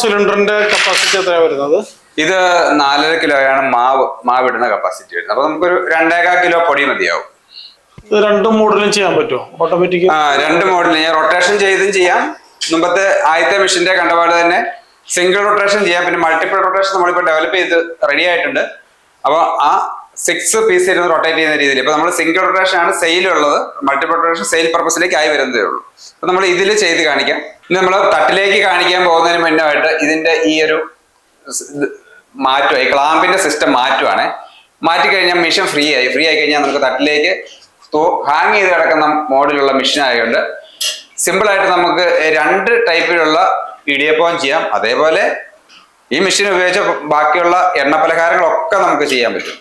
സിലിണ്ടറിന്റെ കപ്പാസിറ്റി എത്രയാണ് വരുന്നത്? ഇത് നാലര കിലോയാണ് മാവ് മാവ് ഇടുന്ന കപ്പാസിറ്റി വരുന്നത്. അപ്പൊ നമുക്കൊരു രണ്ടേകാൽ കിലോ പൊടി മതിയാവും. ഇത് രണ്ടും മോഡലും ചെയ്യാൻ പറ്റുമോ? ഓട്ടോമാറ്റിക് ആ രണ്ട് മോഡൽ ഞാൻ റൊട്ടേഷൻ ചെയ്തും ചെയ്യാം. മുമ്പത്തെ ആദ്യത്തെ മെഷീന്റെ കണ്ട പോലെ തന്നെ സിംഗിൾ റൊട്ടേഷൻ ചെയ്യാം. പിന്നെ മൾട്ടിപ്പിൾ റൊട്ടേഷൻ നമ്മളിപ്പോൾ ഡെവലപ്പ് ചെയ്ത് റെഡി ആയിട്ടുണ്ട്. അപ്പോൾ ആ സിക്സ് പീസ് ഇരുന്ന് റൊട്ടേറ്റ് ചെയ്യുന്ന രീതിയിൽ. ഇപ്പൊ നമ്മൾ സിംഗിൾ റൊട്ടേഷൻ ആണ് സെയിൽ ഉള്ളത്. മൾട്ടിപ്പിൾ റൊട്ടേഷൻ സെയിൽ പർപ്പസിലേക്ക് ആയി വരുന്നതേ ഉള്ളൂ. അപ്പൊ നമ്മൾ ഇതിൽ ചെയ്ത് കാണിക്കാം. ഇനി നമ്മൾ തട്ടിലേക്ക് കാണിക്കാൻ പോകുന്നതിന് മുന്നായിട്ട് ഇതിന്റെ ഈ ഒരു മാറ്റുമായി ക്ലാമ്പിന്റെ സിസ്റ്റം മാറ്റുവാണ്. മാറ്റി കഴിഞ്ഞാൽ മെഷീൻ ഫ്രീ ആയി. ഫ്രീ ആയി കഴിഞ്ഞാൽ നമുക്ക് തട്ടിലേക്ക് ഹാങ് ചെയ്ത് കിടക്കുന്ന മോഡിലുള്ള മെഷീൻ ആയതുകൊണ്ട് സിമ്പിൾ ആയിട്ട് നമുക്ക് രണ്ട് ടൈപ്പിലുള്ള ഇടിയപ്പവും ചെയ്യാം. അതേപോലെ ഈ മെഷീൻ ഉപയോഗിച്ച ബാക്കിയുള്ള എണ്ണ പലഹാരങ്ങളൊക്കെ നമുക്ക് ചെയ്യാൻ പറ്റും.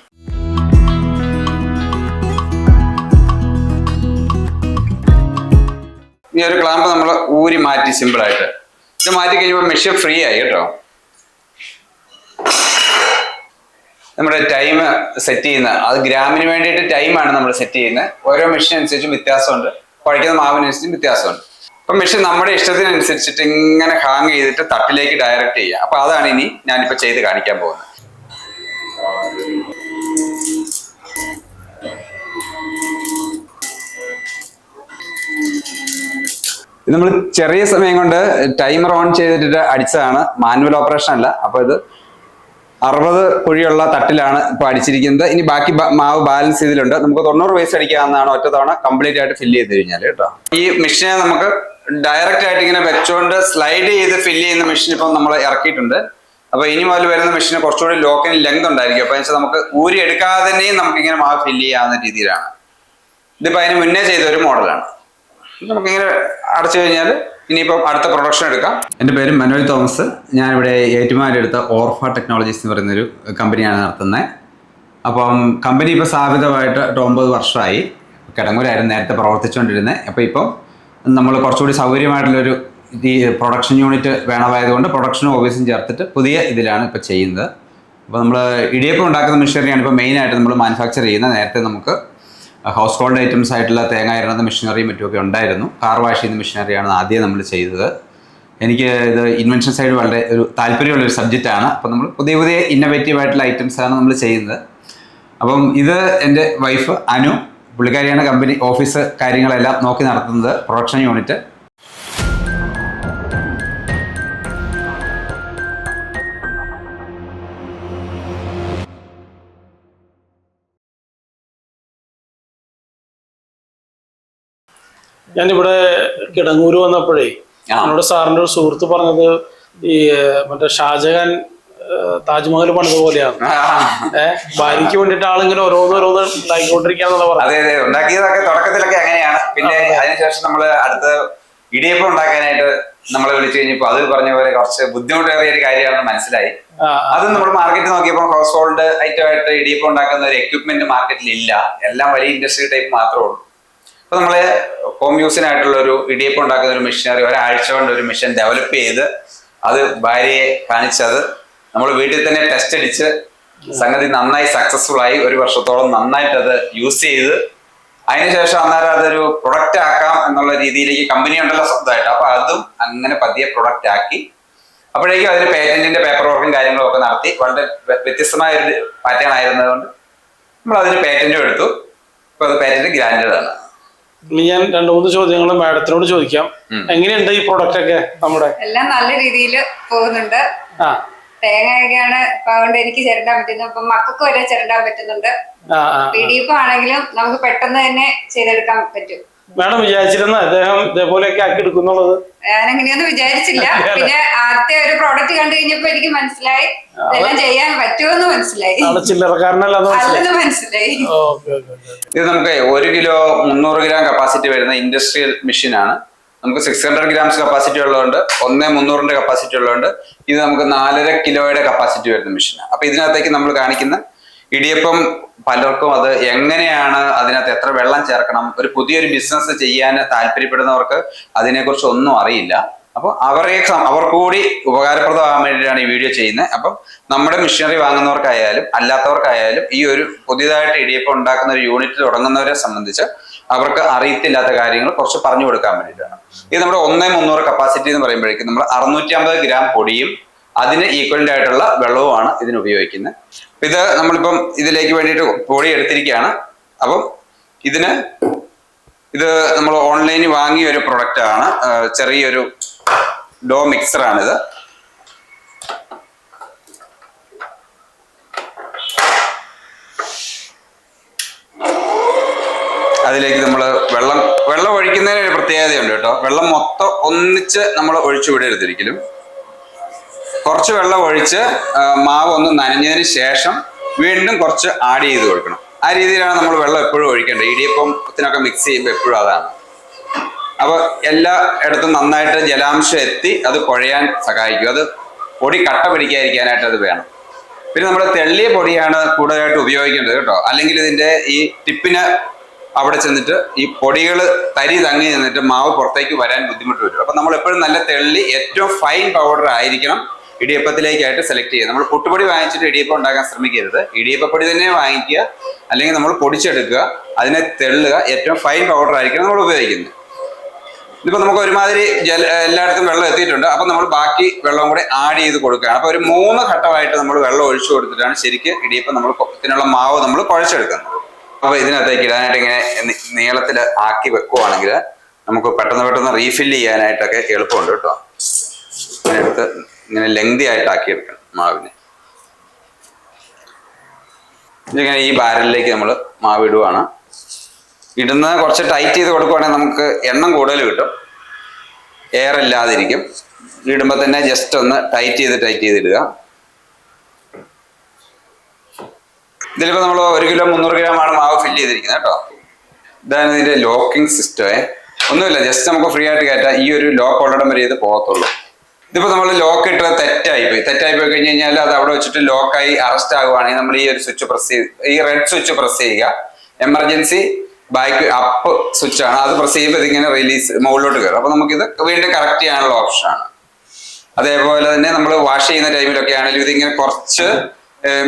ഈ ഒരു ക്ലാമ്പ് നമ്മൾ ഊരി മാറ്റി സിമ്പിൾ ആയിട്ട്. ഇത് മാറ്റി കഴിയുമ്പോൾ മെഷീൻ ഫ്രീ ആയി കേട്ടോ. നമ്മുടെ ടൈം സെറ്റ് ചെയ്യുന്ന അത് ഗ്രാമിന് വേണ്ടിയിട്ട് ടൈമാണ് നമ്മൾ സെറ്റ് ചെയ്യുന്നത്. ഓരോ മെഷീൻ അനുസരിച്ചും വ്യത്യാസമുണ്ട്. കുഴയ്ക്കുന്ന മാവിനനുസരിച്ചും വ്യത്യാസമുണ്ട്. അപ്പൊ മെഷീൻ നമ്മുടെ ഇഷ്ടത്തിനനുസരിച്ചിട്ട് ഇങ്ങനെ ഹാങ് ചെയ്തിട്ട് തട്ടിലേക്ക് ഡയറക്റ്റ് ചെയ്യുക. അപ്പൊ അതാണ് ഇനി ഞാനിപ്പോ ചെയ്ത് കാണിക്കാൻ പോകുന്നത്. നമ്മൾ ചെറിയ സമയം കൊണ്ട് ടൈമർ ഓൺ ചെയ്തിട്ട് അടിച്ചതാണ്. മാനുവൽ ഓപ്പറേഷൻ അല്ല. അപ്പൊ ഇത് അറുപത് കുഴിയുള്ള തട്ടിലാണ് ഇപ്പൊ അടിച്ചിരിക്കുന്നത്. ഇനി ബാക്കി മാവ് ബാലൻസ് ചെയ്തിട്ടുണ്ട്. നമുക്ക് തൊണ്ണൂറ് വയസ്സ് അടിക്കാവുന്നതാണ് ഒറ്റ തവണ കംപ്ലീറ്റ് ആയിട്ട് ഫില്ല് ചെയ്ത് കഴിഞ്ഞാൽ കേട്ടോ. ഈ മെഷീനെ നമുക്ക് ഡയറക്റ്റ് ആയിട്ട് ഇങ്ങനെ വെച്ചുകൊണ്ട് സ്ലൈഡ് ചെയ്ത് ഫില്ല് ചെയ്യുന്ന മെഷീൻ ഇപ്പം നമ്മൾ ഇറക്കിയിട്ടുണ്ട്. അപ്പൊ ഇനി മുതൽ വരുന്ന മെഷീന് കുറച്ചുകൂടി ലോക്കിന് ലെങ്ത് ഉണ്ടായിരിക്കും. അപ്പൊ വെച്ചാൽ നമുക്ക് ഊരി എടുക്കാതെ തന്നെയും നമുക്ക് ഇങ്ങനെ മാവ് ഫില്ല് ചെയ്യാവുന്ന രീതിയിലാണ്. ഇതിപ്പോ അതിന് മുന്നേ ചെയ്ത ഒരു മോഡലാണ് നമുക്കിങ്ങനെ അടച്ചു കഴിഞ്ഞാൽ ഇനിയിപ്പം അടുത്ത പ്രൊഡക്ഷൻ എടുക്കാം. എന്റെ പേര് മനോജ് തോമസ്. ഞാനിവിടെ ഏറ്റുമാരെടുത്ത ഓർഫ ടെക്നോളജീസ് എന്ന് പറയുന്നൊരു കമ്പനിയാണ് നടത്തുന്നത്. അപ്പം കമ്പനി ഇപ്പോൾ സ്ഥാപിതമായിട്ട് ഒമ്പത് വർഷമായി. കിടങ്ങൂരായിരുന്നു നേരത്തെ പ്രവർത്തിച്ചുകൊണ്ടിരുന്നത്. അപ്പോൾ ഇപ്പം നമ്മൾ കുറച്ചുകൂടി സൗകര്യമായിട്ടുള്ളൊരു ഈ പ്രൊഡക്ഷൻ യൂണിറ്റ് വേണമായതുകൊണ്ട് പ്രൊഡക്ഷനും ഓഫീസും ചേർത്തിട്ട് പുതിയ ഇതിലാണ് ഇപ്പോൾ ചെയ്യുന്നത്. അപ്പോൾ നമ്മൾ ഇടിയപ്പം ഉണ്ടാക്കുന്ന മെഷീനറിയാണ് ഇപ്പോൾ മെയിനായിട്ട് നമ്മൾ മാനുഫാക്ചർ ചെയ്യുന്നത്. നേരത്തെ നമുക്ക് ഹൗസ് ഹോൾഡ് ഐറ്റംസ് ആയിട്ടുള്ള തേങ്ങ ഇടുന്ന മെഷീനറിയും മറ്റുമൊക്കെ ഉണ്ടായിരുന്നു. കാർ വാഷ് ചെയ്യുന്ന മെഷീനറിയാണ് ആദ്യം നമ്മൾ ചെയ്തത്. എനിക്ക് ഇത് ഇൻവെൻഷൻ സൈഡ് വളരെ ഒരു താല്പര്യമുള്ളൊരു സബ്ജക്റ്റാണ് അപ്പം നമ്മൾ പുതിയ പുതിയ ഇന്നോവേറ്റീവ് ആയിട്ടുള്ള ഐറ്റംസാണ് നമ്മൾ ചെയ്യുന്നത്. അപ്പം ഇത് എന്റെ വൈഫ് അനു പുള്ളിക്കാരിയാണ് കമ്പനി ഓഫീസ് കാര്യങ്ങളെല്ലാം നോക്കി നടത്തുന്നത്. പ്രൊഡക്ഷൻ യൂണിറ്റ് ഞാനിവിടെ കിടങ്ങൂര് വന്നപ്പോഴേ നമ്മുടെ എന്നോട് സാറിന്റെ ഒരു സുഹൃത്ത് പറഞ്ഞത് ഈ മറ്റേ ഷാജഹാൻ താജ്മഹൽ പണിത പോലെയാണ്. ഏഹ് ഭാര്യയ്ക്ക് വേണ്ടിയിട്ട് ആളിങ്ങനെ ഓരോന്ന് ഓരോന്ന് ഉണ്ടാക്കിക്കൊണ്ടിരിക്കാന്നുള്ള പറഞ്ഞത്. അതെ അതെ. ഉണ്ടാക്കിയതൊക്കെ തുടക്കത്തിലൊക്കെ അങ്ങനെയാണ്. പിന്നെ അതിനുശേഷം നമ്മൾ അടുത്ത ഇടിയപ്പം ഉണ്ടാക്കാനായിട്ട് നമ്മളെ വിളിച്ചു കഴിഞ്ഞപ്പോൾ അത് പറഞ്ഞ പോലെ കുറച്ച് ബുദ്ധിമുട്ടേറിയ ഒരു കാര്യമാണെന്ന് മനസ്സിലായി. അത് നമ്മൾ മാർക്കറ്റ് നോക്കിയപ്പോൾ ഹൗസ് ഹോൾഡ് ഐറ്റം ആയിട്ട് ഇടിയപ്പം ഉണ്ടാക്കുന്ന ഒരു എക്യുപ്മെന്റ് മാർക്കറ്റിൽ ഇല്ല എല്ലാം വലിയ ഇൻഡസ്ട്രി ടൈപ്പ് മാത്രമേ ഉള്ളൂ. അപ്പൊ നമ്മൾ ഹോം യൂസിനായിട്ടുള്ള ഒരു ഇടിയപ്പം ഉണ്ടാക്കുന്ന ഒരു മെഷീനറി ഒരാഴ്ച കൊണ്ട് ഒരു മെഷീൻ ഡെവലപ്പ് ചെയ്ത് അത് ഭാര്യയെ കാണിച്ചത്. നമ്മൾ വീട്ടിൽ തന്നെ ടെസ്റ്റ് അടിച്ച് സംഗതി നന്നായി സക്സസ്ഫുൾ ആയി. ഒരു വർഷത്തോളം നന്നായിട്ട് അത് യൂസ് ചെയ്ത് അതിനുശേഷം അന്നേരം അതൊരു പ്രൊഡക്റ്റ് ആക്കാം എന്നുള്ള രീതിയിലേക്ക് കമ്പനി ഉണ്ടല്ലോ സ്വന്തമായിട്ട്. അപ്പൊ അതും അങ്ങനെ പതിയെ പ്രൊഡക്റ്റ് ആക്കി. അപ്പോഴേക്കും അതിന് പേറ്റന്റിന്റെ പേപ്പർ വർക്കും കാര്യങ്ങളും ഒക്കെ നടത്തി. വളരെ വ്യ- വ്യത്യസ്തമായ ഒരു പാറ്റേൺ ആയിരുന്നതുകൊണ്ട് നമ്മൾ അതിന് പേറ്റന്റും എടുത്തു. ഇപ്പൊ അത് പേറ്റന്റ് ഗ്രാൻഡഡ് ആണ്. ഇനി ഞാൻ രണ്ടു മൂന്ന് ചോദ്യങ്ങൾ മാഡത്തിനോട് ചോദിക്കാം. എങ്ങനെയുണ്ട് ഈ പ്രോഡക്റ്റ് ഒക്കെ നമ്മുടെ? എല്ലാം നല്ല രീതിയിൽ പോകുന്നുണ്ട്. ആ. തേങ്ങയൊക്കെയാണ് അതുകൊണ്ട് എനിക്ക് ചിരണ്ടാൻ പറ്റുന്നത്. അപ്പൊ മക്കൾക്ക് വരെ ചിരണ്ടാൻ പറ്റുന്നുണ്ട്. പിടിയപ്പം ആണെങ്കിലും നമുക്ക് പെട്ടെന്ന് തന്നെ ചെയ്തെടുക്കാൻ പറ്റും. മാഡം വിചാരിച്ചിരുന്ന അദ്ദേഹം ഇതേപോലെയൊക്കെ ആക്കി എടുക്കുന്നുള്ളത്? ഞാനങ്ങനെയൊന്നും വിചാരിച്ചില്ല. പിന്നെ ആദ്യത്തെ ഒരു പ്രോഡക്റ്റ് കണ്ടു കഴിഞ്ഞപ്പോ എനിക്ക് മനസ്സിലായി. ഇതെല്ലാം ചെയ്യാൻ പറ്റുമെന്ന് മനസ്സിലായി. മനസ്സിലായി. അല്ലെന്ന് മനസ്സിലായി. ഓക്കെ ഓക്കെ ഇത് നമുക്ക് ഒരു കിലോ മുന്നൂറ് ഗ്രാം കപ്പാസിറ്റി വരുന്ന ഇൻഡസ്ട്രിയൽ മെഷീനാണ് നമുക്ക് സിക്സ് ഹൺഡ്രഡ് ഗ്രാംസ് കപ്പാസിറ്റി ഉള്ളതുകൊണ്ട് ഒന്നേ മുന്നൂറിന്റെ കപ്പാസിറ്റി ഉള്ളതുകൊണ്ട് ഇത് നമുക്ക് നാലര കിലോയുടെ കപ്പാസിറ്റി വരുന്ന മെഷീനാണ് അപ്പൊ ഇതിനകത്തേക്ക് നമ്മൾ കാണിക്കുന്ന ഇടിയപ്പം പലർക്കും അത് എങ്ങനെയാണ് അതിനകത്ത് എത്ര വെള്ളം ചേർക്കണം ഒരു പുതിയൊരു ബിസിനസ് ചെയ്യാൻ താല്പര്യപ്പെടുന്നവർക്ക് അതിനെക്കുറിച്ച് ഒന്നും അറിയില്ല. അപ്പോൾ അവരെ അവർക്ക് കൂടി ഉപകാരപ്രദമാകാൻ വേണ്ടിയിട്ടാണ് ഈ വീഡിയോ ചെയ്യുന്നത്. അപ്പം നമ്മുടെ മിഷനറി വാങ്ങുന്നവർക്കായാലും അല്ലാത്തവർക്കായാലും ഈ ഒരു പുതിയതായിട്ട് ഇടിയപ്പം ഉണ്ടാക്കുന്ന ഒരു യൂണിറ്റ് തുടങ്ങുന്നവരെ സംബന്ധിച്ച് അവർക്ക് അറിയത്തില്ലാത്ത കാര്യങ്ങൾ കുറച്ച് പറഞ്ഞു കൊടുക്കാൻ വേണ്ടിയിട്ടാണ്. ഇത് നമ്മുടെ ഒന്നേ മുന്നൂറ് കപ്പാസിറ്റി എന്ന് പറയുമ്പോഴേക്കും നമ്മൾ അറുന്നൂറ്റി അമ്പത് ഗ്രാം പൊടിയും അതിന് ഈക്വലന്റ് ആയിട്ടുള്ള വെള്ളവുമാണ് ഇതിന് ഉപയോഗിക്കുന്നത്. ഇത് നമ്മളിപ്പം ഇതിലേക്ക് വേണ്ടിയിട്ട് പൊടി എടുത്തിരിക്കുകയാണ്. അപ്പം ഇതിന് ഇത് നമ്മൾ ഓൺലൈനിൽ വാങ്ങിയ ഒരു പ്രൊഡക്റ്റ് ആണ് ആ, ചെറിയൊരു ഡോ മിക്സർ ആണിത് അതിലേക്ക് നമ്മൾ വെള്ളം വെള്ളം ഒഴിക്കുന്നതിന് ഒരു പ്രത്യേകതയുണ്ട് കേട്ടോ. വെള്ളം മൊത്തം ഒന്നിച്ച് നമ്മൾ ഒഴിച്ചു വിടരുത് കുറച്ച് വെള്ളം ഒഴിച്ച് മാവ് ഒന്ന് നനഞ്ഞതിന് ശേഷം വീണ്ടും കുറച്ച് ആഡ് ചെയ്ത് കൊടുക്കണം. ആ രീതിയിലാണ് നമ്മൾ വെള്ളം എപ്പോഴും ഒഴിക്കേണ്ടത്. ഇടിയപ്പം ഒത്തിനൊക്കെ മിക്സ് ചെയ്യുമ്പോൾ എപ്പോഴും അതാണ്. അപ്പൊ എല്ലാ ഇടത്തും നന്നായിട്ട് ജലാംശം എത്തി അത് കുഴയാൻ സഹായിക്കും. അത് പൊടി കട്ട പിടിക്കാതിരിക്കാനായിട്ട് അത് വേണം. പിന്നെ നമ്മൾ തെള്ളിയ പൊടിയാണ് കൂടുതലായിട്ട് ഉപയോഗിക്കേണ്ടത് കേട്ടോ. അല്ലെങ്കിൽ ഇതിന്റെ ഈ ടിപ്പിന് അവിടെ ചെന്നിട്ട് ഈ പൊടികൾ തരി തങ്ങി നിന്നിട്ട് മാവ് പുറത്തേക്ക് വരാൻ ബുദ്ധിമുട്ട് വരും. അപ്പൊ നമ്മൾ എപ്പോഴും നല്ല തെള്ളി ഏറ്റവും ഫൈൻ പൗഡർ ആയിരിക്കണം ഇടിയപ്പത്തിലേക്കായിട്ട് സെലക്ട് ചെയ്യുക. നമ്മൾ പുട്ടുപൊടി വാങ്ങിച്ചിട്ട് ഇടിയപ്പം ഉണ്ടാക്കാൻ ശ്രമിക്കരുത്. ഇടിയപ്പപ്പൊടി തന്നെ വാങ്ങിക്കുക. അല്ലെങ്കിൽ നമ്മൾ പൊടിച്ചെടുക്കുക. അതിനെ തെള്ളുക. ഏറ്റവും ഫൈൻ പൗഡർ ആയിരിക്കണം നമ്മൾ ഉപയോഗിക്കുന്നത്. ഇതിപ്പോ നമുക്ക് ഒരുമാതിരി ജല എല്ലായിടത്തും വെള്ളം എത്തിയിട്ടുണ്ട്. അപ്പൊ നമ്മൾ ബാക്കി വെള്ളം കൂടെ ആഡ് ചെയ്ത് കൊടുക്കുകയാണ്. അപ്പോൾ ഒരു മൂന്ന് ഘട്ടമായിട്ട് നമ്മൾ വെള്ളം ഒഴിച്ചു കൊടുത്തിട്ടാണ് ശരിക്കും ഇടിയപ്പം നമ്മൾ ഇതിനുള്ള മാവ് നമ്മൾ കുഴച്ചെടുക്കുന്നത്. അപ്പോൾ ഇതിനകത്തേക്ക് ഇടാനായിട്ട് ഇങ്ങനെ നീളത്തിൽ ആക്കി വെക്കുവാണെങ്കിൽ നമുക്ക് പെട്ടെന്ന് പെട്ടെന്ന് റീഫിൽ ചെയ്യാനായിട്ടൊക്കെ എളുപ്പമുണ്ട് കേട്ടോ. ഇങ്ങനെ എടുത്ത് ഇങ്ങനെ ലെങ്തി ആയിട്ട് ആക്കി എടുക്കണം മാവിനെ. ഇതിങ്ങനെ ഈ ബാരലിലേക്ക് നമ്മൾ മാവ് ഇടുവാണ്. ഇടുന്നത് കുറച്ച് ടൈറ്റ് ചെയ്ത് കൊടുക്കുവാണെങ്കിൽ നമുക്ക് എണ്ണം കൂടുതൽ കിട്ടും. എയർ ഇല്ലാതിരിക്കും. ഇടുമ്പോൾ തന്നെ ജസ്റ്റ് ഒന്ന് ടൈറ്റ് ചെയ്ത് ടൈറ്റ് ചെയ്തിടുക ഇതിലിപ്പോൾ നമ്മൾ ഒരു കിലോ മുന്നൂറ് ആണ് മാവ് ഫില്ല് ചെയ്തിരിക്കുന്നത് കേട്ടോ. ഇതാണ് ഇതിന്റെ ലോക്കിംഗ് സിസ്റ്റമേ ഒന്നുമില്ല ജസ്റ്റ് നമുക്ക് ഫ്രീ ആയിട്ട് കയറ്റാം. ഈ ഒരു ലോക്ക് ഉള്ളിടം വരെ ഇത് പോകത്തുള്ളൂ. ഇതിപ്പോൾ നമ്മൾ ലോക്ക് ഇട്ടത് തെറ്റായി പോയി. തെറ്റായി പോയി കഴിഞ്ഞ് കഴിഞ്ഞാൽ അത് അവിടെ വെച്ചിട്ട് ലോക്കായി അറസ്റ്റ് ആകുവാണെങ്കിൽ നമ്മൾ ഈ ഒരു സ്വിച്ച് പ്രസ് ചെയ്ത് ഈ റെഡ് സ്വിച്ച് പ്രസ് ചെയ്യുക. എമർജൻസി ബാക്ക് അപ്പ് സ്വിച്ച് ആണ്. അത് പ്രസ് ചെയ്യുമ്പോൾ ഇതിങ്ങനെ റിലീസ് മുകളിലോട്ട് കയറും അപ്പോൾ നമുക്കിത് വീണ്ടും കറക്റ്റ് ചെയ്യാനുള്ള ഓപ്ഷനാണ് അതേപോലെ തന്നെ നമ്മൾ വാഷ് ചെയ്യുന്ന ടൈമിലൊക്കെ ആണെങ്കിലും ഇതിങ്ങനെ കുറച്ച്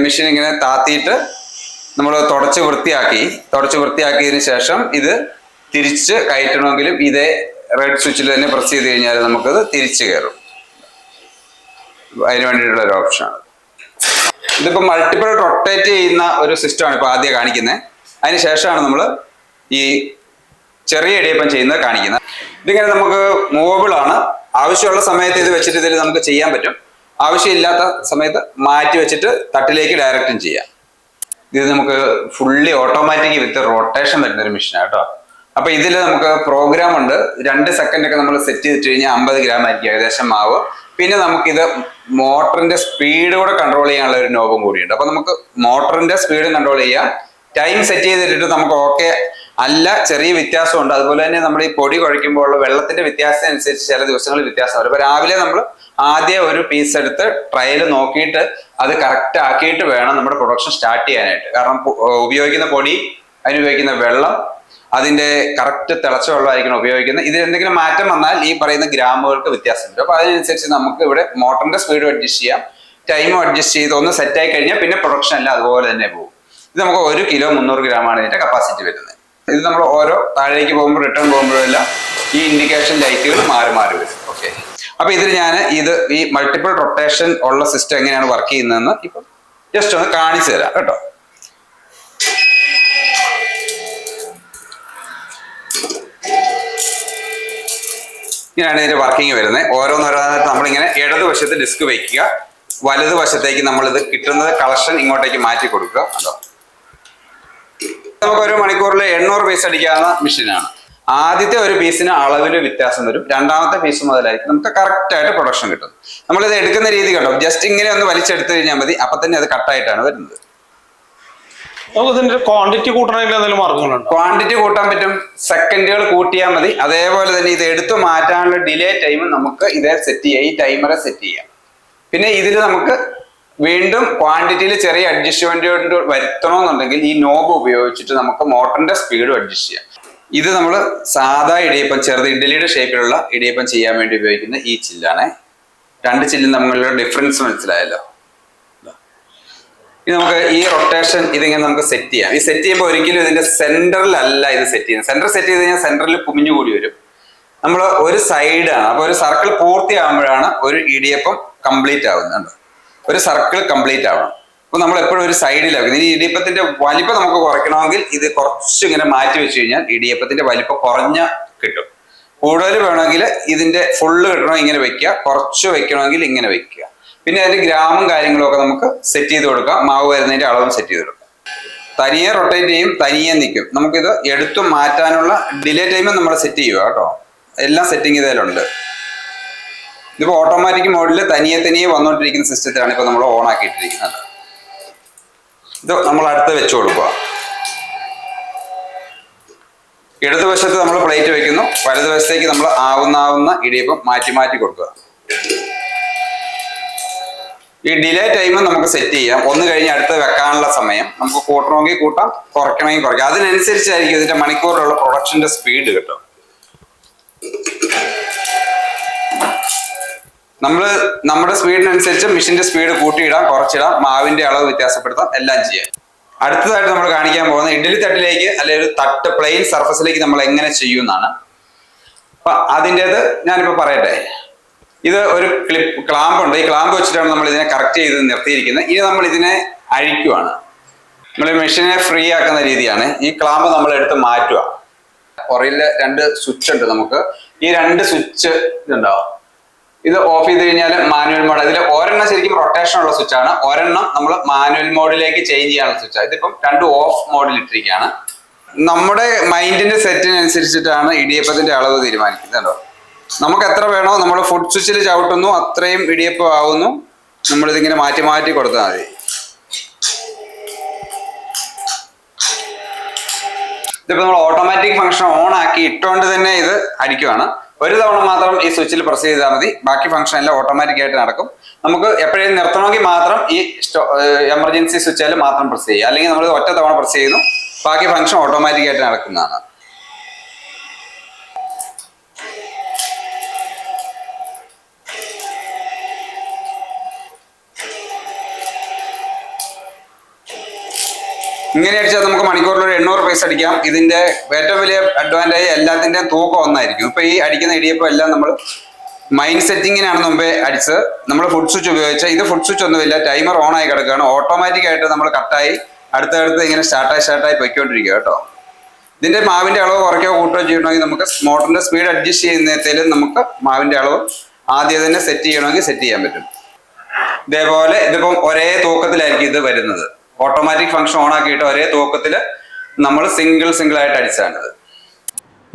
മെഷീൻ ഇങ്ങനെ താത്തിയിട്ട് നമ്മൾ തുടച്ച് വൃത്തിയാക്കി തുടച്ച് വൃത്തിയാക്കിയതിന് ശേഷം ഇത് തിരിച്ച് കയറ്റണമെങ്കിലും ഇതേ റെഡ് സ്വിച്ചിൽ തന്നെ പ്രസ് ചെയ്ത് കഴിഞ്ഞാൽ നമുക്കത് തിരിച്ചു കയറും അതിന് വേണ്ടിയിട്ടുള്ള ഒരു ഓപ്ഷനാണ് ഇതിപ്പോൾ മൾട്ടിപ്പിൾ റൊട്ടേറ്റ് ചെയ്യുന്ന ഒരു സിസ്റ്റമാണ് ഇപ്പോൾ ആദ്യം കാണിക്കുന്നത് അതിന് ശേഷമാണ് നമ്മൾ ഈ ചെറിയ ഇടിയപ്പം ചെയ്യുന്നത് കാണിക്കുന്നത്. ഇതിങ്ങനെ നമുക്ക് മൂവബിൾ ആണ് ആവശ്യമുള്ള സമയത്ത് ഇത് വെച്ചിട്ട് ഇതിൽ നമുക്ക് ചെയ്യാൻ പറ്റും. ആവശ്യമില്ലാത്ത സമയത്ത് മാറ്റി വെച്ചിട്ട് തട്ടിലേക്ക് ഡയറക്റ്റും ചെയ്യാം. ഇത് നമുക്ക് ഫുള്ളി ഓട്ടോമാറ്റിക് വിത്ത് റൊട്ടേഷൻ വരുന്ന ഒരു മെഷീനാണ് കേട്ടോ. അപ്പൊ ഇതിൽ നമുക്ക് പ്രോഗ്രാം ഉണ്ട്. രണ്ട് സെക്കൻഡ് ഒക്കെ നമ്മൾ സെറ്റ് ചെയ്തിട്ട് കഴിഞ്ഞാൽ അമ്പത് ഗ്രാം ആയിരിക്കും ഏകദേശം മാവ്. പിന്നെ നമുക്കിത് മോട്ടറിന്റെ സ്പീഡ് കൂടെ കൺട്രോൾ ചെയ്യാനുള്ള ഒരു നോബും കൂടിയുണ്ട്. അപ്പൊ നമുക്ക് മോട്ടറിന്റെ സ്പീഡ് കൺട്രോൾ ചെയ്യാം. ടൈം സെറ്റ് ചെയ്തിട്ട് നമുക്ക് ഓക്കെ അല്ല ചെറിയ വ്യത്യാസമുണ്ട്. അതുപോലെ തന്നെ നമ്മൾ ഈ പൊടി കുഴയ്ക്കുമ്പോൾ ഉള്ള വെള്ളത്തിന്റെ വ്യത്യാസം അനുസരിച്ച് ചില ദിവസങ്ങളിൽ വ്യത്യാസം വരും അപ്പൊ രാവിലെ നമ്മൾ ആദ്യം ഒരു പീസ് എടുത്ത് ട്രയൽ നോക്കിയിട്ട് അത് കറക്റ്റ് ആക്കിയിട്ട് വേണം നമ്മുടെ പ്രൊഡക്ഷൻ സ്റ്റാർട്ട് ചെയ്യാനായിട്ട്. കാരണം ഉപയോഗിക്കുന്ന പൊടി അതിന് ഉപയോഗിക്കുന്ന വെള്ളം അതിന്റെ കറക്റ്റ് തിളച്ച വെള്ളമായിരിക്കണം ഉപയോഗിക്കുന്നത്. ഇതിൽ എന്തെങ്കിലും മാറ്റം വന്നാൽ ഈ പറയുന്ന ഗ്രാമുകൾക്ക് വ്യത്യാസമുണ്ട്. അപ്പൊ അതിനനുസരിച്ച് നമുക്ക് ഇവിടെ മോട്ടറിന്റെ സ്പീഡും അഡ്ജസ്റ്റ് ചെയ്യാം. ടൈമും അഡ്ജസ്റ്റ് ചെയ്ത് ഒന്ന് സെറ്റ് ആയി കഴിഞ്ഞാൽ പിന്നെ പ്രൊഡക്ഷൻ എല്ലാം അതുപോലെ തന്നെ പോകും. ഇത് നമുക്ക് ഒരു കിലോ മുന്നൂറ് ഗ്രാമാണ് ഇതിന്റെ കപ്പാസിറ്റി വരുന്നത്. ഇത് നമ്മൾ ഓരോ താഴേക്ക് പോകുമ്പോൾ റിട്ടേൺ പോകുമ്പോഴെല്ലാം ഈ ഇൻഡിക്കേഷൻ ലൈറ്റുകൾ മാറി മാറി വരും. ഓക്കെ അപ്പൊ ഇതിൽ ഞാൻ ഇത് ഈ മൾട്ടിപ്പിൾ റൊട്ടേഷൻ ഉള്ള സിസ്റ്റം എങ്ങനെയാണ് വർക്ക് ചെയ്യുന്നതെന്ന് ഇപ്പം ജസ്റ്റ് ഒന്ന് കാണിച്ചു തരാം കേട്ടോ. ഇങ്ങനെയാണ് ഇതിന്റെ വർക്കിംഗ് വരുന്നത്. ഓരോന്നോരോന്നായിട്ട് നമ്മളിങ്ങനെ ഇടതുവശത്ത് ഡിസ്ക് വെക്കുക. വലതുവശത്തേക്ക് ഇത് കിട്ടുന്നത് കളക്ഷൻ ഇങ്ങോട്ടേക്ക് മാറ്റി കൊടുക്കുക. അതോ നമുക്ക് ഒരു മണിക്കൂറിൽ എണ്ണൂറ് പീസ് അടിക്കാവുന്ന മെഷീനാണ് ആദ്യത്തെ ഒരു പീസിന് അളവിൽ വ്യത്യാസം വരും. രണ്ടാമത്തെ പീസ് മുതലായിരിക്കും നമുക്ക് കറക്റ്റ് ആയിട്ട് പ്രൊഡക്ഷൻ കിട്ടും നമ്മളിത് എടുക്കുന്ന രീതി കണ്ടോ? ജസ്റ്റ് ഇങ്ങനെ ഒന്ന് വലിച്ചെടുത്ത് കഴിഞ്ഞാൽ മതി. അപ്പൊ തന്നെ അത് കട്ടായിട്ടാണ് വരുന്നത്. ക്വാണ്ടിറ്റി കൂട്ടണമെങ്കിൽ ക്വാണ്ടിറ്റി കൂട്ടാൻ പറ്റും. സെക്കൻഡുകൾ കൂട്ടിയാൽ മതി. അതേപോലെ തന്നെ ഇത് എടുത്തു മാറ്റാനുള്ള ഡിലേ ടൈം നമുക്ക് ഇതേ സെറ്റ് ചെയ്യാം ഈ ടൈമറെ സെറ്റ് ചെയ്യാം. പിന്നെ ഇതിൽ നമുക്ക് വീണ്ടും ക്വാണ്ടിറ്റിയിൽ ചെറിയ അഡ്ജസ്റ്റ്മെന്റ് വരുത്തണമെന്നുണ്ടെങ്കിൽ ഈ നോബ് ഉപയോഗിച്ചിട്ട് നമുക്ക് മോട്ടറിന്റെ സ്പീഡും അഡ്ജസ്റ്റ് ചെയ്യാം. ഇത് നമ്മൾ സാധാ ഇടിയപ്പം ചെറുത് ഇഡ്ഡലിയുടെ ഷേപ്പിലുള്ള ഇടിയപ്പം ചെയ്യാൻ വേണ്ടി ഉപയോഗിക്കുന്ന ഈ ചില്ലാണ്. രണ്ട് ചില്ലും തമ്മിലുള്ള ഡിഫറൻസ് മനസ്സിലായല്ലോ? ഇത് നമുക്ക് ഈ റൊട്ടേഷൻ ഇതിങ്ങനെ നമുക്ക് സെറ്റ് ചെയ്യാം. ഈ സെറ്റ് ചെയ്യുമ്പോൾ ഒരിക്കലും ഇതിന്റെ സെന്ററിലല്ല ഇത് സെറ്റ് ചെയ്യുന്നത്. സെന്റർ സെറ്റ് ചെയ്ത് കഴിഞ്ഞാൽ സെന്ററിൽ കുമിഞ്ഞു കൂടി വരും. നമ്മൾ ഒരു സൈഡാണ് അപ്പോൾ ഒരു സർക്കിൾ പൂർത്തിയാകുമ്പോഴാണ് ഒരു ഇടിയപ്പം കംപ്ലീറ്റ് ആവുന്നത്. ഒരു സർക്കിൾ കംപ്ലീറ്റ് ആവണം. അപ്പൊ നമ്മൾ എപ്പോഴും ഒരു സൈഡിലാക്കും ഇനി ഇടിയപ്പത്തിന്റെ വലിപ്പം നമുക്ക് കുറയ്ക്കണമെങ്കിൽ ഇത് കുറച്ച് ഇങ്ങനെ മാറ്റി വെച്ച് കഴിഞ്ഞാൽ ഇടിയപ്പത്തിന്റെ വലിപ്പം കുറഞ്ഞ കിട്ടും. കൂടുതൽ വേണമെങ്കിൽ ഇതിന്റെ ഫുള്ള് കിട്ടണം ഇങ്ങനെ വെക്കുക. കുറച്ച് വെക്കണമെങ്കിൽ ഇങ്ങനെ വെക്കുക. പിന്നെ അതിന്റെ ഗ്രാമും കാര്യങ്ങളും ഒക്കെ നമുക്ക് സെറ്റ് ചെയ്ത് കൊടുക്കാം. മാവ് വരുന്നതിന്റെ അളവും സെറ്റ് ചെയ്ത് കൊടുക്കാം. തനിയെ റൊട്ടേറ്റ് ചെയ്യും തനിയെ നിൽക്കും. നമുക്കിത് എടുത്തു മാറ്റാനുള്ള ഡിലേ ടൈമും നമ്മൾ സെറ്റ് ചെയ്യുക കേട്ടോ. എല്ലാം സെറ്റിംഗ് ഇതിലുണ്ട് ഇതിപ്പോ ഓട്ടോമാറ്റിക് മോഡിൽ തനിയെ തനിയെ വന്നുകൊണ്ടിരിക്കുന്ന സിസ്റ്റത്തിലാണ് ഇപ്പോൾ നമ്മൾ ഓൺ ആക്കിയിട്ടിരിക്കുന്നത്. ഇത് നമ്മൾ അടുത്ത് വെച്ചു കൊടുക്കുക ഇടതുവശത്ത് നമ്മൾ പ്ലേറ്റ് വെക്കുന്നു. വലതുവശത്തേക്ക് നമ്മൾ ആവുന്ന ആവുന്ന ഇടിയപ്പം മാറ്റി മാറ്റി കൊടുക്കുക. ഈ ഡിലേ ടൈം നമുക്ക് സെറ്റ് ചെയ്യാം. ഒന്ന് കഴിഞ്ഞ് അടുത്ത് വെക്കാനുള്ള സമയം. നമുക്ക് കൂട്ടണമെങ്കിൽ കൂട്ടാം കുറയ്ക്കണമെങ്കിൽ കുറയ്ക്കാം. അതിനനുസരിച്ചായിരിക്കും ഇതിന്റെ മണിക്കൂറിലുള്ള പ്രൊഡക്ഷന്റെ സ്പീഡ് കിട്ടും. നമ്മൾ നമ്മുടെ സ്പീഡിനനുസരിച്ച് മെഷീന്റെ സ്പീഡ് കൂട്ടിയിടാം കുറച്ചിടാം മാവിന്റെ അളവ് വ്യത്യാസപ്പെടുത്താം എല്ലാം ചെയ്യാം. അടുത്തതായിട്ട് നമ്മൾ കാണിക്കാൻ പോകുന്ന ഇഡ്ഡലി തട്ടിലേക്ക് അല്ലെങ്കിൽ ഒരു തട്ട് പ്ലെയിൻ സർഫസിലേക്ക് നമ്മൾ എങ്ങനെ ചെയ്യുമെന്നാണ്. അപ്പൊ അതിന്റെത് ഞാനിപ്പോൾ പറയട്ടെ. ഇത് ഒരു ക്ലിപ്പ് ക്ലാമ്പ് ഉണ്ട് ഈ ക്ലാമ്പ് വെച്ചിട്ടാണ് നമ്മൾ ഇതിനെ കറക്റ്റ് ചെയ്ത് നിർത്തിയിരിക്കുന്നത്. ഇനി നമ്മൾ ഇതിനെ അഴിക്കുവാണ്. നമ്മൾ മെഷീനെ ഫ്രീ ആക്കുന്ന രീതിയാണ്. ഈ ക്ലാമ്പ് നമ്മൾ എടുത്ത് മാറ്റുക. പുറയിൽ രണ്ട് സ്വിച്ച് ഉണ്ട് നമുക്ക്. ഈ രണ്ട് സ്വിച്ച് ഇതുണ്ടാവും. ഇത് ഓഫ് ചെയ്ത് കഴിഞ്ഞാൽ മാനുവൽ മോഡ് ഇതിൽ ഒരെണ്ണം ശരിക്കും റൊട്ടേഷൻ ഉള്ള സ്വിച്ച് ആണ്. ഒരെണ്ണം നമ്മൾ മാനുവൽ മോഡിലേക്ക് ചേഞ്ച് ചെയ്യാനുള്ള സ്വിച്ച് ഇതിപ്പം രണ്ട് ഓഫ് മോഡിൽ ഇട്ടിരിക്കുകയാണ്. നമ്മുടെ മൈൻഡിന്റെ സെറ്റിനനുസരിച്ചിട്ടാണ് ഇടിയപ്പത്തിന്റെ അളവ് തീരുമാനിക്കുന്നത് നമുക്ക് എത്ര വേണോ നമ്മൾ ഫുഡ് സ്വിച്ചിൽ ചവിട്ടുന്നു അത്രയും ഇടിയപ്പം ആവുന്നു. നമ്മളിതിങ്ങനെ മാറ്റി മാറ്റി കൊടുത്താൽ മതി. ഇതിപ്പോ നമ്മൾ ഓട്ടോമാറ്റിക് ഫംഗ്ഷൻ ഓൺ ആക്കി ഇട്ടുകൊണ്ട് തന്നെ ഇത് അടിക്കുവാണ്. ഒരു തവണ മാത്രം ഈ സ്വിച്ചിൽ പ്രസ് ചെയ്താൽ മതി. ബാക്കി ഫംഗ്ഷൻ എല്ലാം ഓട്ടോമാറ്റിക് ആയിട്ട് നടക്കും. നമുക്ക് എപ്പോഴും നിർത്തണമെങ്കിൽ മാത്രം ഈ എമർജൻസി സ്വിച്ചിൽ മാത്രം പ്രസ് ചെയ്യുക. അല്ലെങ്കിൽ നമ്മൾ ഒറ്റ തവണ പ്രസ് ചെയ്യുന്നു. ബാക്കി ഫംഗ്ഷൻ ഓട്ടോമാറ്റിക് ആയിട്ട് നടക്കുന്നതാണ്. ഇങ്ങനെ അടിച്ചാൽ നമുക്ക് മണിക്കൂറിൽ ഒരു എണ്ണൂറ് പൈസ അടിക്കാം. ഇതിന്റെ ഏറ്റവും വലിയ അഡ്വാന്റേജ് എല്ലാത്തിന്റെയും തൂക്കം ഒന്നായിരിക്കും. ഇപ്പൊ ഈ അടിക്കുന്ന ഇടിയപ്പം എല്ലാം നമ്മൾ മൈൻഡ് സെറ്റിങ്ങിനാണ് മുമ്പേ അടിച്ച് നമ്മൾ ഫുഡ് സ്വിച്ച് ഉപയോഗിച്ച് ഇത് ഫുഡ് സ്വിച്ച് ഒന്നുമില്ല ടൈമർ ഓൺ ആയി കിടക്കുകയാണ്. ഓട്ടോമാറ്റിക് ആയിട്ട് നമ്മൾ കട്ടായി അടുത്തടുത്ത് ഇങ്ങനെ സ്റ്റാർട്ടായി സ്റ്റാർട്ടായി പൊയ്ക്കൊണ്ടിരിക്കുക കേട്ടോ. ഇതിന്റെ മാവിന്റെ അളവ് കുറയ്ക്കോ കൂട്ടുകയോ ചെയ്യണമെങ്കിൽ നമുക്ക് മോട്ടറിന്റെ സ്പീഡ് അഡ്ജസ്റ്റ് ചെയ്യുന്നതിലും നമുക്ക് മാവിന്റെ അളവ് ആദ്യം തന്നെ സെറ്റ് ചെയ്യണമെങ്കിൽ സെറ്റ് ചെയ്യാൻ പറ്റും. ഇതേപോലെ ഇതിപ്പം ഒരേ തൂക്കത്തിലായിരിക്കും ഇത് വരുന്നത്. ഓട്ടോമാറ്റിക് ഫംഗ്ഷൻ ഓൺ ആക്കിയിട്ട് ഒരേ തൂക്കത്തിൽ നമ്മൾ സിംഗിൾ സിംഗിൾ ആയിട്ട് അടിച്ചാണത്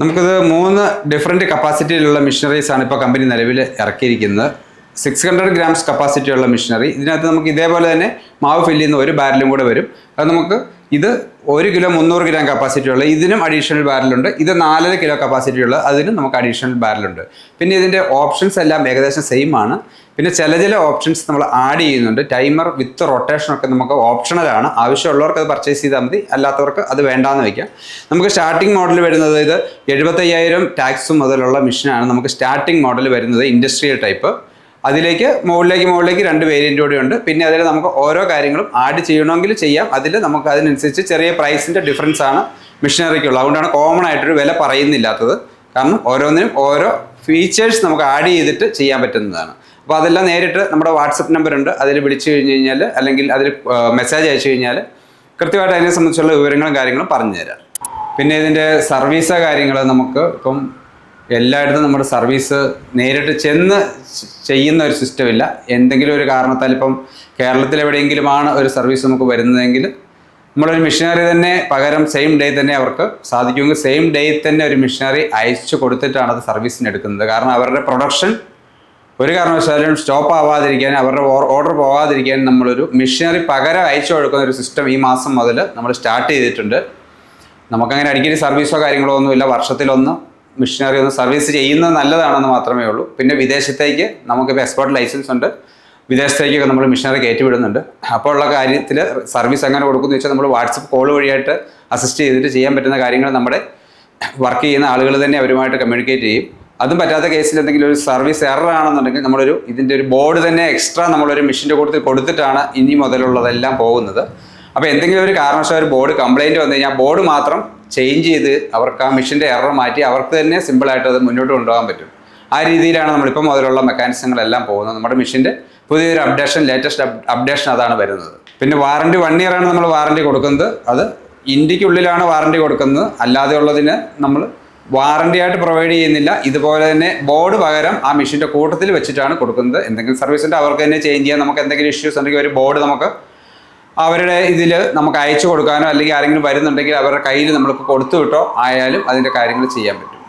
നമുക്കിത് മൂന്ന് ഡിഫറെന്റ് കപ്പാസിറ്റിയിലുള്ള മിഷനറീസ് ആണ് ഇപ്പോൾ കമ്പനി നിലവിൽ ഇറക്കിയിരിക്കുന്നത്. സിക്സ് ഹൺഡ്രഡ് ഗ്രാംസ് കപ്പാസിറ്റിയുള്ള മിഷനറി ഇതിനകത്ത് നമുക്ക് ഇതേപോലെ തന്നെ മാവ് ഫില്ല് ചെയ്യുന്ന ഒരു ബാരലും കൂടെ വരും. അത് നമുക്ക് ഇത് ഒരു കിലോ മുന്നൂറ് ഗ്രാം കപ്പാസിറ്റി ഉള്ള ഇതിനും അഡീഷണൽ ബാരലുണ്ട് ഇത് നാലര കിലോ കപ്പാസിറ്റി ഉള്ള അതിനും നമുക്ക് അഡീഷണൽ ബാരലുണ്ട് പിന്നെ ഇതിന്റെ ഓപ്ഷൻസ് എല്ലാം ഏകദേശം സെയിം ആണ്. പിന്നെ ചില ചില ഓപ്ഷൻസ് നമ്മൾ ആഡ് ചെയ്യുന്നുണ്ട്. ടൈമർ വിത്ത് റൊട്ടേഷൻ ഒക്കെ നമുക്ക് ഓപ്ഷണലാണ് ആവശ്യമുള്ളവർക്ക് അത് പർച്ചേസ് ചെയ്താൽ മതി. അല്ലാത്തവർക്ക് അത് വേണ്ടാന്ന് വയ്ക്കാം നമുക്ക് സ്റ്റാർട്ടിംഗ് മോഡൽ വരുന്നത് ഇത് എഴുപത്തയ്യായിരം ടാക്സ് മുതലുള്ള മെഷീനാണ് നമുക്ക് സ്റ്റാർട്ടിംഗ് മോഡൽ വരുന്നത് ഇൻഡസ്ട്രിയൽ ടൈപ്പ് അതിലേക്ക് മുകളിലേക്ക് മുകളിലേക്ക് രണ്ട് വേരിയന്റ് കൂടി ഉണ്ട്. പിന്നെ അതിൽ നമുക്ക് ഓരോ കാര്യങ്ങളും ആഡ് ചെയ്യണമെങ്കിൽ ചെയ്യാം. അതിൽ നമുക്ക് അതിനനുസരിച്ച് ചെറിയ പ്രൈസിന്റെ ഡിഫറൻസ് ആണ് മെഷീനറിക്കുള്ളത് അതുകൊണ്ടാണ് കോമൺ ആയിട്ടൊരു വില പറയുന്നില്ലാത്തത്. കാരണം ഓരോന്നിനും ഓരോ ഫീച്ചേഴ്സ് നമുക്ക് ആഡ് ചെയ്തിട്ട് ചെയ്യാൻ പറ്റുന്നതാണ്. അപ്പോൾ അതെല്ലാം നേരിട്ട് നമ്മുടെ വാട്സപ്പ് നമ്പർ ഉണ്ട്. അതിൽ വിളിച്ചു കഴിഞ്ഞ് കഴിഞ്ഞാൽ അല്ലെങ്കിൽ അതിൽ മെസ്സേജ് അയച്ചു കഴിഞ്ഞാൽ കൃത്യമായിട്ട് അതിനെ സംബന്ധിച്ചുള്ള വിവരങ്ങളും കാര്യങ്ങളും പറഞ്ഞു തരാം പിന്നെ ഇതിന്റെ സർവീസ് കാര്യങ്ങൾ നമുക്ക് ഇപ്പം എല്ലായിടത്തും നമ്മുടെ സർവീസ് നേരിട്ട് ചെന്ന് ചെയ്യുന്ന ഒരു സിസ്റ്റം ഇല്ല. എന്തെങ്കിലും ഒരു കാരണത്താൽ ഇപ്പം കേരളത്തിൽ എവിടെയെങ്കിലുമാണ് ഒരു സർവീസ് നമുക്ക് വരുന്നതെങ്കിൽ നമ്മളൊരു മിഷനറി തന്നെ പകരം സെയിം ഡേ തന്നെ അവർക്ക് സാധിക്കുമെങ്കിൽ സെയിം ഡേ തന്നെ ഒരു മിഷനറി അയച്ചു കൊടുത്തിട്ടാണ് അത് സർവീസിന് എടുക്കുന്നത്. കാരണം അവരുടെ പ്രൊഡക്ഷൻ ഒരു കാരണവശാലും സ്റ്റോപ്പ് ആവാതിരിക്കാൻ അവരുടെ ഓർഡർ പോകാതിരിക്കാൻ നമ്മളൊരു മിഷനറി പകരം അയച്ചു കൊടുക്കുന്ന ഒരു സിസ്റ്റം ഈ മാസം മുതൽ നമ്മൾ സ്റ്റാർട്ട് ചെയ്തിട്ടുണ്ട്. നമുക്കങ്ങനെ അടിക്കടി സർവീസോ കാര്യങ്ങളോ ഒന്നുമില്ല. വർഷത്തിലൊന്ന് മിഷനറി ഒന്ന് സർവീസ് ചെയ്യുന്നത് നല്ലതാണെന്ന് മാത്രമേ ഉള്ളൂ. പിന്നെ വിദേശത്തേക്ക് നമുക്കിപ്പോൾ എക്സ്പോർട്ട് ലൈസൻസ് ഉണ്ട്. വിദേശത്തേക്കൊക്കെ നമ്മൾ മിഷനറി കയറ്റി വിടുന്നുണ്ട് അപ്പോൾ ഉള്ള കാര്യത്തിൽ സർവീസ് എങ്ങനെ കൊടുക്കുന്നു വെച്ചാൽ നമ്മൾ വാട്സപ്പ് കോൾ വഴിയായിട്ട് അസിസ്റ്റ് ചെയ്തിട്ട് ചെയ്യാൻ പറ്റുന്ന കാര്യങ്ങൾ നമ്മുടെ വർക്ക് ചെയ്യുന്ന ആളുകൾ തന്നെ അവരുമായിട്ട് കമ്മ്യൂണിക്കേറ്റ് ചെയ്യും. അതും പറ്റാത്ത കേസിൽ എന്തെങ്കിലും ഒരു സർവീസ് എറർ ആണെന്നുണ്ടെങ്കിൽ നമ്മളൊരു ഇതിന്റെ ഒരു ബോർഡ് തന്നെ എക്സ്ട്രാ നമ്മളൊരു മെഷീന്റെ കൂട്ടത്തിൽ കൊടുത്തിട്ടാണ് ഇനി മുതലുള്ളതെല്ലാം പോകുന്നത്. അപ്പോൾ എന്തെങ്കിലും ഒരു കാരണവശാൽ ഒരു ബോർഡ് കംപ്ലയിന്റ് വന്നു കഴിഞ്ഞാൽ ബോർഡ് മാത്രം ചേഞ്ച് ചെയ്ത് അവർക്ക് ആ മെഷീന്റെ എറർ മാറ്റി അവർക്ക് തന്നെ സിമ്പിളായിട്ട് അത് മുന്നോട്ട് കൊണ്ടുപോകാൻ പറ്റും. ആ രീതിയിലാണ് നമ്മളിപ്പോൾ മുതലുള്ള മെക്കാനിസങ്ങളെല്ലാം പോകുന്നത്. നമ്മുടെ മെഷീന്റെ പുതിയൊരു അപ്ഡേഷൻ ലേറ്റസ്റ്റ് അപ്ഡേഷൻ അതാണ് വരുന്നത്. പിന്നെ വാറണ്ടി വൺ ഇയർ ആണ് നമ്മൾ വാറണ്ടി കൊടുക്കുന്നത്. അത് ഇന്ത്യക്കുള്ളിലാണ് വാറണ്ടി കൊടുക്കുന്നത്. അല്ലാതെ ഉള്ളതിന് നമ്മൾ വാറണ്ടി ആയിട്ട് പ്രൊവൈഡ് ചെയ്യുന്നില്ല. ഇതുപോലെ തന്നെ ബോർഡ് പകരം ആ മെഷീന്റെ കൂട്ടത്തിൽ വെച്ചിട്ടാണ് കൊടുക്കുന്നത്. എന്തെങ്കിലും സർവീസിന്റെ അവർക്ക് തന്നെ ചേഞ്ച് ചെയ്യാൻ നമുക്ക് എന്തെങ്കിലും ഇഷ്യൂസ് ഉണ്ടെങ്കിൽ ഒരു ബോർഡ് നമുക്ക് അവരുടെ ഇതിൽ നമുക്ക് അയച്ചു കൊടുക്കാനോ അല്ലെങ്കിൽ ആരെങ്കിലും വരുന്നുണ്ടെങ്കിൽ അവരുടെ കയ്യിൽ നമ്മൾക്ക് കൊടുത്തു വിട്ടോ ആയാലും അതിന്റെ കാര്യങ്ങൾ ചെയ്യാൻ പറ്റും.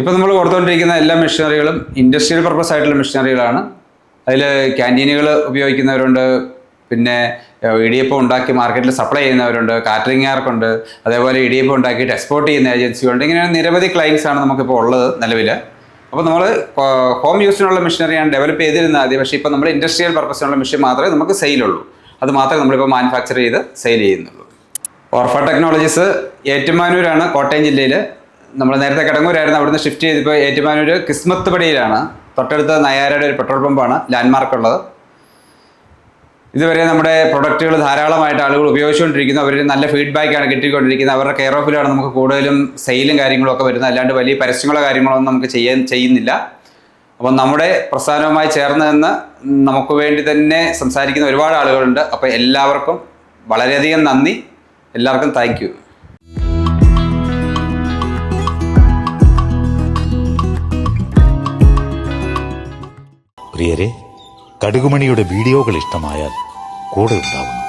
ഇപ്പോൾ നമ്മൾ കൊടുത്തുകൊണ്ടിരിക്കുന്ന എല്ലാ മെഷീനറികളും ഇൻഡസ്ട്രിയൽ പർപ്പസ് ആയിട്ടുള്ള മെഷീനറികളാണ്. അതിൽ ക്യാന്റീനുകൾ ഉപയോഗിക്കുന്നവരുണ്ട്. പിന്നെ ഇടിയപ്പം ഉണ്ടാക്കി മാർക്കറ്റിൽ സപ്ലൈ ചെയ്യുന്നവരുണ്ട്. കാറ്ററിംഗുകാർക്കുണ്ട് അതേപോലെ ഇടിയപ്പം ഉണ്ടാക്കിയിട്ട് എക്സ്പോർട്ട് ചെയ്യുന്ന ഏജൻസികളുണ്ട്. ഇങ്ങനെ നിരവധി ക്ലയൻസ് ആണ് നമുക്കിപ്പോൾ ഉള്ളത് നിലവിൽ അപ്പോൾ നമ്മൾ ഹോം യൂസിനുള്ള മെഷീനറിയാണ് ഡെവലപ്പ് ചെയ്തിരുന്നത് ആദ്യം. പക്ഷേ ഇപ്പോൾ നമ്മൾ ഇൻഡസ്ട്രിയൽ പർപ്പസിനുള്ള മെഷീൻ മാത്രമേ നമുക്ക് സെയിലുള്ളൂ അത് മാത്രമേ നമ്മളിപ്പോൾ മാനുഫാക്ചർ ചെയ്ത് സെയിൽ ചെയ്യുന്നുള്ളൂ. ഓർഫ ടെക്നോളജീസ് ഏറ്റുമാനൂരാണ് കോട്ടയം ജില്ലയിൽ നമ്മൾ നേരത്തെ കിടങ്ങൂരായിരുന്നു അവിടുന്ന് ഷിഫ്റ്റ് ചെയ്തിപ്പോൾ ഏറ്റുമാനൂർ കിസ്മത്ത് പടിയിലാണ് തൊട്ടടുത്ത നയാരയുടെ ഒരു പെട്രോൾ പമ്പാണ് ലാൻഡ്മാർക്ക് ഉള്ളത്. ഇതുവരെ നമ്മുടെ പ്രൊഡക്റ്റുകൾ ധാരാളമായിട്ട് ആളുകൾ ഉപയോഗിച്ചുകൊണ്ടിരിക്കുന്നു. അവർ നല്ല ഫീഡ്ബാക്കാണ് കിട്ടിക്കൊണ്ടിരിക്കുന്നത്. അവരുടെ കെയർ ഓഫിലാണ് നമുക്ക് കൂടുതലും സെയിലും കാര്യങ്ങളൊക്കെ വരുന്നത്. അല്ലാണ്ട് വലിയ പരസ്യങ്ങളോ കാര്യങ്ങളോ ഒന്നും നമുക്ക് ചെയ്യാൻ ചെയ്യുന്നില്ല. അപ്പം നമ്മുടെ പ്രസ്ഥാനവുമായി ചേർന്ന് നിന്ന് നമുക്ക് വേണ്ടി തന്നെ സംസാരിക്കുന്ന ഒരുപാട് ആളുകളുണ്ട്. അപ്പോൾ എല്ലാവർക്കും വളരെയധികം നന്ദി. എല്ലാവർക്കും താങ്ക് യു പ്രിയരെ കടുകുമണിയുടെ വീഡിയോകൾ ഇഷ്ടമായാൽ കൂടെ ഉണ്ടാവുന്നു